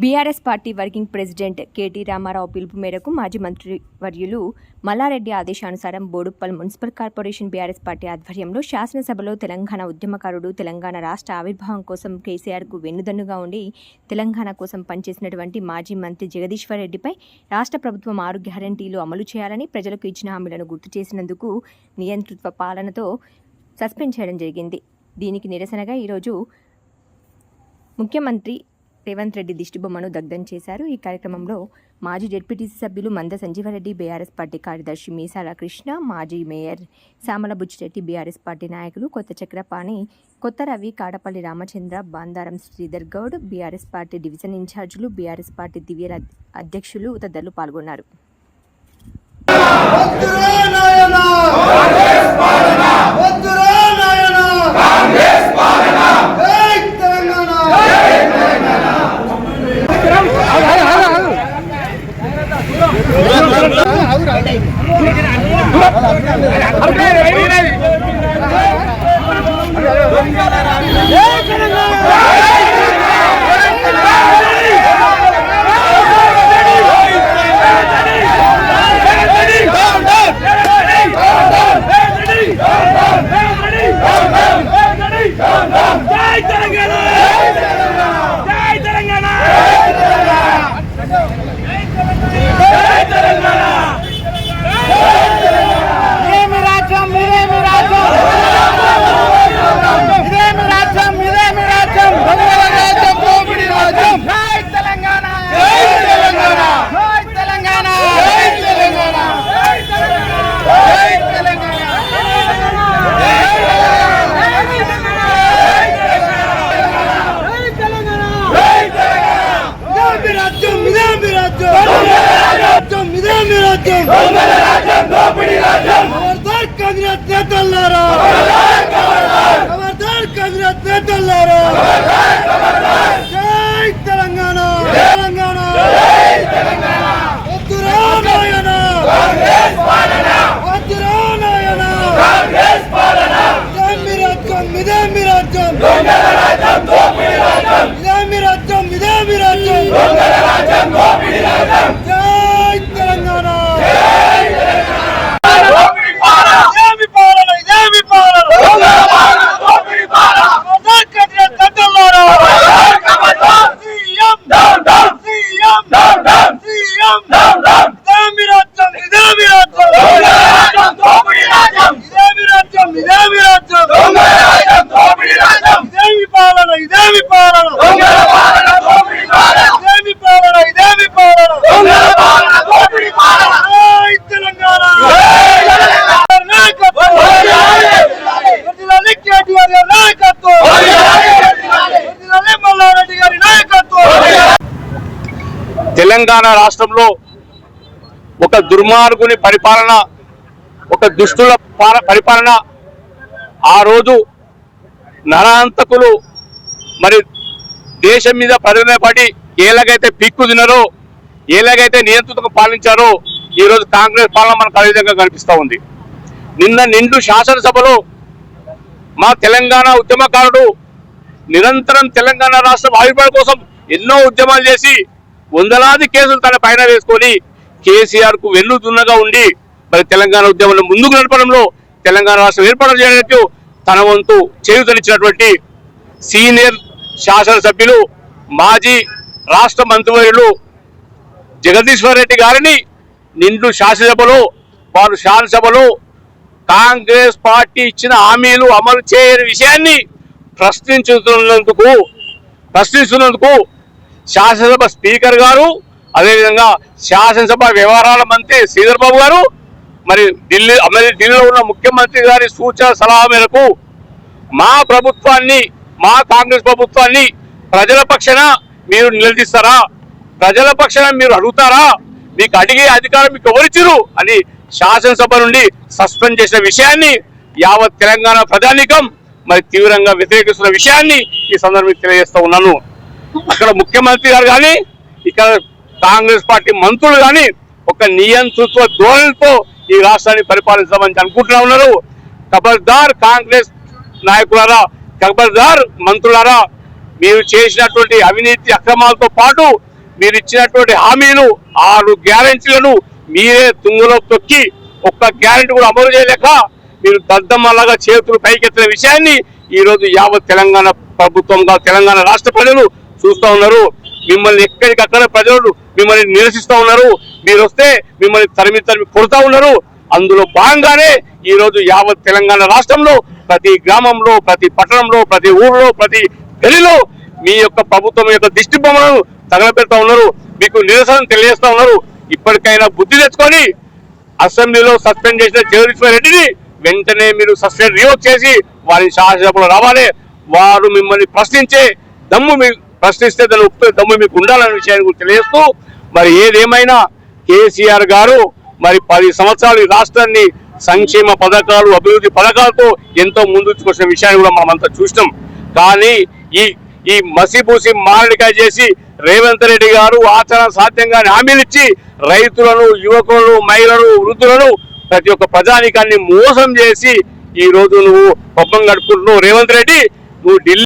BRS party working president KT Ramarao పిలుపు మేరకు మాజీ మంత్రి వర్యులు మల్లారెడ్డి ఆదేశానుసారం Boduppal municipal corporation BRS party ఆధ్వర్యంలో శాసనసభలో తెలంగాణ ఉద్యమకారుడు తెలంగాణ రాష్ట్ర ఆవిర్భావం కోసం కేసీఆర్కు వెన్నుదన్నుగా ఉండి తెలంగాణ కోసం పనిచేసినటువంటి మాజీ మంత్రి జగదీశ్వరరెడ్డిపై రాష్ట్ర ప్రభుత్వం ఆరు గ్యారంటీలు అమలు చేయాలని ప్రజలకు ఇచ్చిన హామీలను గుర్తు చేసినందుకు నియంతృత్వ పాలనతో సస్పెండ్ చేయడం జరిగింది. దీనికి నిరసనగా ఈరోజు ముఖ్యమంత్రి రేవంత్ రెడ్డి దిష్టిబొమ్మను దగ్ధం చేశారు. ఈ కార్యక్రమంలో మాజీ జెడ్పీటీసీ సభ్యులు మంద సంజీవరెడ్డి బీఆర్ఎస్ పార్టీ కార్యదర్శి మీసాల కృష్ణ మాజీ mayor Shyamala Buchireddy BRS party నాయకులు Kotha Chakrapani Kotha Ravi Kadapalli Ramachandra Bandaram Sridhar Goud BRS party division ఇన్ఛార్జీలు బీఆర్ఎస్ పార్టీ దివ్య అధ్యక్షులు తదితరులు పాల్గొన్నారు. đây రాజ్యం ఖబర్దార్ కాంగ్రెస్ నేతల్లారా ఖబర్దార్ కాంగ్రెస్ నేతల్లారా జై తెలంగాణ తెలంగాణ వద్దురా నాయన వద్దురా నాయన ఇదేమి రాజ్యం ఇదేమి రాజ్యం ఇదేమి రాజ్యం ఇదేమి రాజ్యం జై తెలంగాణ ఇదేమి పాలన ఇదేమి పాలన ఖబర్దార్ కాంగ్రెస్ నేతల్లారా సీఎం సీఎం సీఎం ఇదేమి రాజ్యం ఇదేమి రాజ్యం ఇదేమి రాజ్యం ఇదేమి రాజ్యం ఇదేమి పాలన ఇదేమి పాలన ఇదేమి పాలన ఇదేమి పాలన జై తెలంగాణ నాయకత్వం వర్ధిల్లాలి కేటీఆర్ గారి నాయకత్వం వర్ధిల్లాలి మల్లారెడ్డి గారి నాయకత్వం తెలంగాణ రాష్ట్రంలో ఒక దుర్మార్గుని పరిపాలన ఒక దుష్టుల పరిపాలన ఆ రోజు నరాంతకులు మరి దేశం మీద పరిగణపడి ఏలాగైతే ఎలాగైతే పిక్కు తిన్నారో ఎలాగైతే నియంత్రణకు పాలించారో ఈ రోజు కాంగ్రెస్ పాలన మనకు అదే విధంగా కనిపిస్తూ ఉంది. నిన్న నిండు శాసనసభలో మా తెలంగాణ ఉద్యమకారుడు నిరంతరం తెలంగాణ రాష్ట్రం ఆవిర్భావం కోసం ఎన్నో ఉద్యమాలు చేసి వందలాది కేసులు తన పైన వేసుకొని కేసీఆర్కు వెన్ను దున్నగా ఉండి మరి తెలంగాణ ఉద్యమంలో ముందుకు నడపడంలో తెలంగాణ రాష్ట్రం ఏర్పాటు చేయడానికి తన వంతు చేయుతనిచ్చినటువంటి సీనియర్ శాసనసభ్యులు మాజీ రాష్ట్ర మంత్రివర్యులు జగదీశ్వర్ రెడ్డి గారిని నిండు శాసనసభలో వారు శాసనసభలో కాంగ్రెస్ పార్టీ ఇచ్చిన హామీలు అమలు చేయని విషయాన్ని ప్రశ్నించుతున్నందుకు ప్రశ్నిస్తున్నందుకు శాసనసభ స్పీకర్ గారు అదేవిధంగా శాసనసభ వ్యవహారాల మంత్రి శ్రీధర్ బాబు గారు మరి ఢిల్లీ ఢిల్లీలో ఉన్న ముఖ్యమంత్రి గారి సూచన సలహా మేరకు మా ప్రభుత్వాన్ని మా కాంగ్రెస్ ప్రభుత్వాన్ని ప్రజల పక్షాన మీరు నిలదీస్తారా? ప్రజల పక్షాన మీరు అడుగుతారా? మీకు అడిగే అధికారం మీకు ఎవరిచ్చిరు అని శాసనసభ నుండి సస్పెండ్ చేసిన విషయాన్ని యావత్ తెలంగాణ ప్రజానీకం మరి తీవ్రంగా వ్యతిరేకిస్తున్న విషయాన్ని ఈ సందర్భంగా తెలియజేస్తా ఉన్నాను. అక్కడ ముఖ్యమంత్రి గారు కానీ ఇక్కడ కాంగ్రెస్ పార్టీ మంత్రులు కానీ ఒక నియంతృత్వ ధోరణితో ఈ రాష్ట్రాన్ని పరిపాలించమని అనుకుంటున్నా ఉన్నారు. ఖబర్దార్ కాంగ్రెస్ నాయకులారా ఖబర్దార్ మంత్రులారా మీరు చేసినటువంటి అవినీతి అక్రమాలతో పాటు మీరు ఇచ్చినటువంటి హామీలు ఆరు గ్యారెంటీలను మీరే తుంగులో తొక్కి ఒక్క గ్యారంటీ కూడా అమలు చేయలేక మీరు దద్దమ్మలాగా చేతులు పైకెత్తిన విషయాన్ని ఈ రోజు యావత్ తెలంగాణ ప్రభుత్వంగా తెలంగాణ రాష్ట్ర ప్రజలు చూస్తూ ఉన్నారు. మిమ్మల్ని ఎక్కడికక్కడ ప్రజలు మిమ్మల్ని నిరసిస్తూ ఉన్నారు. మీరు వస్తే మిమ్మల్ని తరిమి తరిమి కొడుతూ ఉన్నారు. అందులో భాగంగానే ఈ రోజు యావత్ తెలంగాణ రాష్ట్రంలో ప్రతి గ్రామంలో ప్రతి పట్టణంలో ప్రతి ఊర్లో ప్రతి గలిలో మీ యొక్క ప్రభుత్వం యొక్క దిష్టి బొమ్మలను తగలబెడతా ఉన్నారు. మీకు నిరసన తెలియజేస్తా ఉన్నారు. ఇప్పటికైనా బుద్ధి తెచ్చుకొని అసెంబ్లీలో సస్పెండ్ చేసిన జగదీశ్వర్ రెడ్డిని వెంటనే మీరు సస్పెండ్ రివోక్ చేసి వారిని శాసనసభలో రావాలి. వారు మిమ్మల్ని ప్రశ్నించే దమ్ము మీకు ప్రశ్నిస్తే దాని ఉప్పు దమ్ము మీకు ఉండాలనే విషయాన్ని గురించి తెలియజేస్తూ మరి ఏదేమైనా కేసీఆర్ గారు మరి పది సంవత్సరాలు ఈ రాష్ట్రాన్ని సంక్షేమ పథకాలు అభివృద్ధి పథకాలతో ఎంతో ముందుకొచ్చిన విషయాన్ని కూడా మనం చూసినాం. కానీ ఈ ఈ మసిపూసి మారడికాయ చేసి రేవంత్ రెడ్డి గారు ఆచరణ సాధ్యంగా హామీలిచ్చి రైతులను యువకులను మహిళలు వృద్ధులను ప్రతి ఒక్క ప్రజానికాన్ని మోసం చేసి ఈ రోజు నువ్వు పబ్బం గడుపుకుంటున్నావు రేవంత్ రెడ్డి నువ్వు ఢిల్లీ